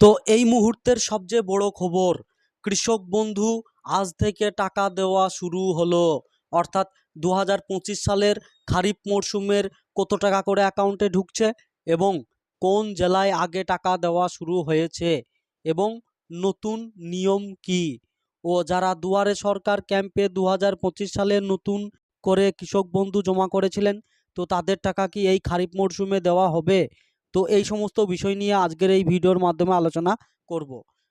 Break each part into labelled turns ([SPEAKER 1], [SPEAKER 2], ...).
[SPEAKER 1] তো এই মুহূর্তের সবচেয়ে বড় খবর, কৃষক বন্ধু আজ থেকে টাকা দেওয়া শুরু হলো। অর্থাৎ দু হাজার পঁচিশ সালের খারিফ মরশুমের কত টাকা করে অ্যাকাউন্টে ঢুকছে এবং কোন জেলায় আগে টাকা দেওয়া শুরু হয়েছে এবং নতুন নিয়ম কি? ও যারা দুয়ারে সরকার ক্যাম্পে দু হাজার পঁচিশ সালে নতুন করে কৃষক বন্ধু জমা করেছিলেন, তো তাদের টাকা কি এই খারিফ মরশুমে দেওয়া হবে? তো এই সমস্ত বিষয় নিয়ে আজকের এই ভিডিওর মাধ্যমে আলোচনা করব।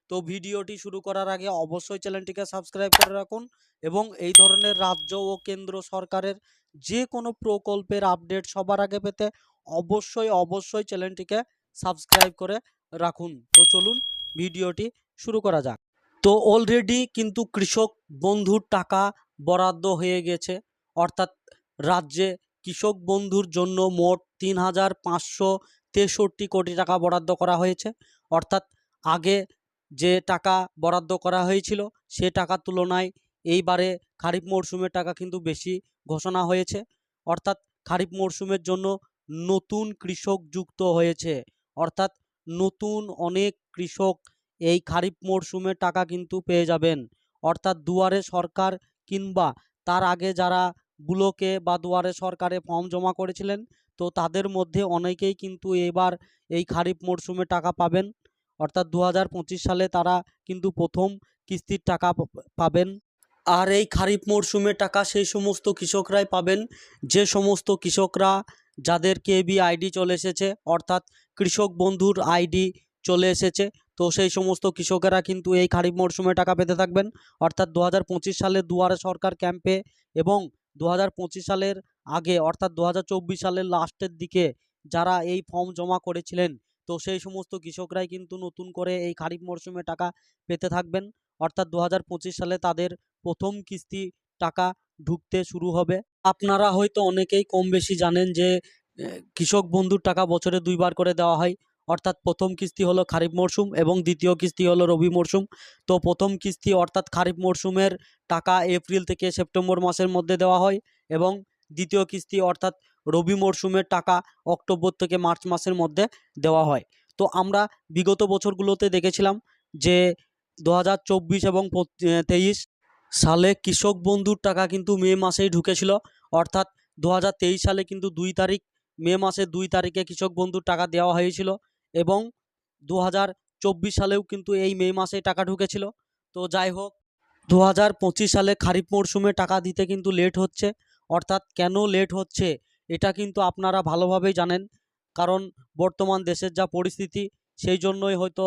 [SPEAKER 1] তো ভিডিওটি শুরু করার আগে অবশ্যই চ্যানেলটিকে সাবস্ক্রাইব করে রাখুন এবং এই ধরনের রাজ্য ও কেন্দ্র সরকারের যে কোনো প্রকল্পের আপডেট সবার আগে পেতে অবশ্যই অবশ্যই চ্যানেলটিকে সাবস্ক্রাইব করে রাখুন। তো চলুন ভিডিওটি শুরু করা যাক। তো অলরেডি কিন্তু কৃষক বন্ধুর টাকা বরাদ্দ হয়ে গেছে। অর্থাৎ রাজ্যে কৃষক বন্ধুর জন্য মোট তিন হাজার পাঁচশো তেষট্টি কোটি টাকা বরাদ্দ করা হয়েছে। অর্থাৎ আগে যে টাকা বরাদ্দ করা হয়েছিল, সে টাকার তুলনায় এইবারে খারিফ মরশুমের টাকা কিন্তু বেশি ঘোষণা হয়েছে। অর্থাৎ খারিফ মরশুমের জন্য নতুন কৃষক যুক্ত হয়েছে। অর্থাৎ নতুন অনেক কৃষক এই খারিফ মরশুমে টাকা কিন্তু পেয়ে যাবেন। অর্থাৎ দুয়ারে সরকার কিংবা তার আগে যারা ব্লকে বা দুয়ারে সরকারে ফর্ম জমা করেছিলেন তো তাদের মধ্যে অনেকেই কিন্তু এবার এই খারিফ মরশুমে টাকা পাবেন। অর্থাৎ দু হাজার পঁচিশ সালে তারা কিন্তু প্রথম কিস্তির টাকা পাবেন। আর এই খারিফ মরশুমে টাকা সেই সমস্ত কৃষকরাই পাবেন। যে সমস্ত কৃষকরা যাদের কেবি আইডি চলে এসেছে, অর্থাৎ কৃষক বন্ধুর আইডি চলে এসেছে, তো সেই সমস্ত কৃষকেরা কিন্তু এই খারিফ মরশুমে টাকা পেতে থাকবেন। অর্থাৎ দু হাজার পঁচিশ সালে দুয়ারে সরকার ক্যাম্পে এবং দু হাজার পঁচিশ সালের আগে, অর্থাৎ দু হাজার চব্বিশ সালের লাস্টের দিকে যারা এই ফর্ম জমা করেছিলেন, তো সেই সমস্ত কৃষকরাই কিন্তু নতুন করে এই খারিফ মরশুমে টাকা পেতে থাকবেন। অর্থাৎ দু হাজার পঁচিশ সালে তাদের প্রথম কিস্তি টাকা ঢুকতে শুরু হবে। আপনারা হয়তো অনেকেই কম বেশি জানেন যে কৃষক বন্ধুর টাকা বছরে দুইবার করে দেওয়া হয়। অর্থাৎ প্রথম কিস্তি হলো খারিফ মরশুম এবং দ্বিতীয় কিস্তি হলো রবি মরশুম। তো প্রথম কিস্তি অর্থাৎ খারিফ মরশুমের টাকা এপ্রিল থেকে সেপ্টেম্বর মাসের মধ্যে দেওয়া হয় এবং দ্বিতীয় কিস্তি অর্থাৎ রবি মরশুমের টাকা অক্টোবর থেকে মার্চ মাসের মধ্যে দেওয়া হয়। তো আমরা বিগত বছরগুলোতে দেখেছিলাম যে দু হাজার চব্বিশ এবং তেইশ সালে কৃষক বন্ধুর টাকা কিন্তু মে মাসেই ঢুকেছিল। অর্থাৎ দু হাজার তেইশ সালে কিন্তু দুই তারিখ, মে মাসের দুই তারিখে কৃষক বন্ধুর টাকা দেওয়া হয়েছিল এবং দু হাজার চব্বিশ সালেও কিন্তু এই মে মাসেই টাকা ঢুকেছিল। তো যাই হোক, দু হাজার পঁচিশ সালে খারিফ মরশুমে টাকা দিতে কিন্তু লেট হচ্ছে। অর্থাৎ কেন লেট হচ্ছে, এটা কিন্তু আপনারা ভালোভাবেই জানেন। কারণ বর্তমান দেশের যা পরিস্থিতি, সেই জন্যই হয়তো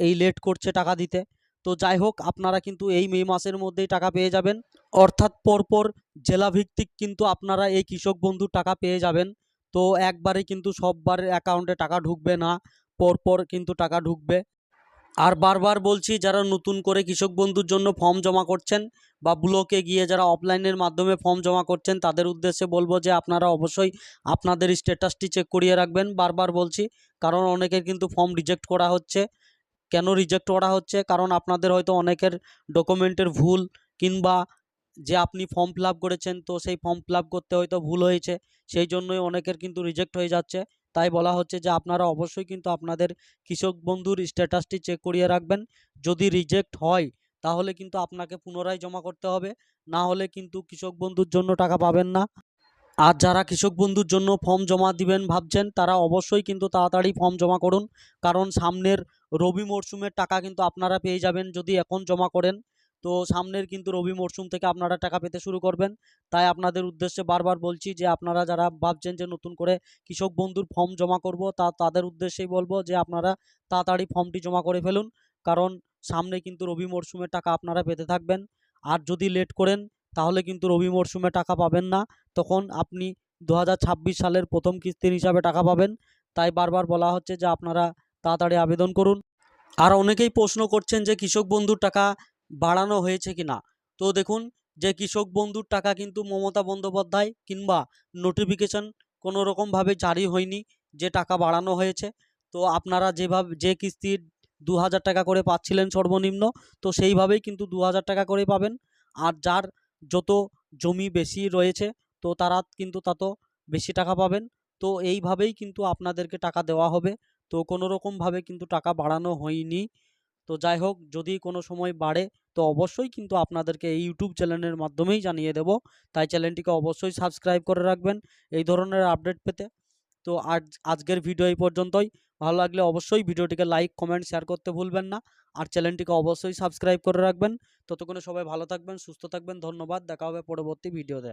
[SPEAKER 1] এই লেট করছে টাকা দিতে। তো যাই হোক, আপনারা কিন্তু এই মে মাসের মধ্যেই টাকা পেয়ে যাবেন। অর্থাৎ পরপর জেলাভিত্তিক কিন্তু আপনারা এই কৃষক বন্ধুর টাকা পেয়ে যাবেন। তো একবারে কিন্তু সববার অ্যাকাউন্টে টাকা ঢুকবে না, পরপর কিন্তু টাকা ঢুকবে। আর বারবার বলছি, যারা নতুন করে কৃষক বন্ধুর জন্য ফর্ম জমা করছেন বা ব্লকে গিয়ে যারা অফলাইনের মাধ্যমে ফর্ম জমা করছেন, তাদের উদ্দেশ্যে বলব যে আপনারা অবশ্যই আপনাদের স্ট্যাটাসটি চেক করিয়ে রাখবেন। বারবার বলছি, কারণ অনেকের কিন্তু ফর্ম রিজেক্ট করা হচ্ছে। কেন রিজেক্ট করা হচ্ছে? কারণ আপনাদের হয়তো অনেকের ডকুমেন্টের ভুল কিংবা যে আপনি ফর্ম ফিল করেছেন, তো সেই ফর্ম ফিল করতে হয়তো ভুল হয়েছে। সেই জন্যই অনেকের কিন্তু রিজেক্ট হয়ে যাচ্ছে। তাই বলা হচ্ছে যে আপনারা অবশ্যই কিন্তু আপনাদের কৃষক বন্ধুর স্ট্যাটাসটি চেক করিয়ে রাখবেন। যদি রিজেক্ট হয়, তাহলে কিন্তু আপনাকে পুনরায় জমা করতে হবে। না হলে কিন্তু কৃষক বন্ধুর জন্য টাকা পাবেন না। আর যারা কৃষক বন্ধুর জন্য ফর্ম জমা দিবেন ভাবছেন, তারা অবশ্যই কিন্তু তাড়াতাড়ি ফর্ম জমা করুন। কারণ সামনের রবি মরশুমের টাকা কিন্তু আপনারা পেয়ে যাবেন যদি এখন জমা করেন। তো সামনের কিন্তু রবি মরশুম থেকে আপনারা টাকা পেতে শুরু করবেন। তাই আপনাদের উদ্দেশ্যে বারবার বলছি যে আপনারা যারা ভাবছেন যে নতুন করে কৃষক বন্ধুর ফর্ম জমা করব, তা তাদের উদ্দেশ্যেই বলব যে আপনারা তাড়াতাড়ি ফর্মটি জমা করে ফেলুন। কারণ সামনে কিন্তু রবি মরশুমে টাকা আপনারা পেতে থাকবেন। আর যদি লেট করেন, তাহলে কিন্তু রবি মরশুমে টাকা পাবেন না। তখন আপনি দু হাজার ছাব্বিশ সালের প্রথম কিস্তির হিসাবে টাকা পাবেন। তাই বারবার বলা হচ্ছে যে আপনারা তাড়াতাড়ি আবেদন করুন। আর অনেকেই প্রশ্ন করছেন যে কৃষক বন্ধুর টাকা বাড়ানো হয়েছে কি না তো দেখুন যে কৃষক বন্ধুর টাকা কিন্তু মমতা বন্দ্যোপাধ্যায় কিংবা নোটিফিকেশন কোনো রকমভাবে জারি হয়নি যে টাকা বাড়ানো হয়েছে। তো আপনারা যেভাবে, যে কিস্তির দু হাজার টাকা করে পাচ্ছিলেন সর্বনিম্ন, তো সেইভাবেই কিন্তু দু হাজার টাকা করে পাবেন। আর যার যত জমি বেশি রয়েছে, তো তারা কিন্তু তত বেশি টাকা পাবেন। তো এইভাবেই কিন্তু আপনাদেরকে টাকা দেওয়া হবে। তো কোনো রকমভাবে কিন্তু টাকা বাড়ানো হয়নি। তো যাই হোক যদি কোনো সময় বাড়ে, তো অবশ্যই কিন্তু আপনাদেরকে এই ইউটিউব চ্যানেলের মাধ্যমেই জানিয়ে দেব। তাই চ্যানেলটিকে অবশ্যই সাবস্ক্রাইব করে রাখবেন এই ধরনের আপডেট পেতে। তো আজ, আজকের ভিডিও এই পর্যন্তই। ভালো লাগলে অবশ্যই ভিডিওটিকে লাইক কমেন্ট শেয়ার করতে ভুলবেন না। আর চ্যানেলটিকে অবশ্যই সাবস্ক্রাইব করে রাখবেন। ততক্ষণে সবাই ভালো থাকবেন, সুস্থ থাকবেন। ধন্যবাদ। দেখা হবে পরবর্তী ভিডিওতে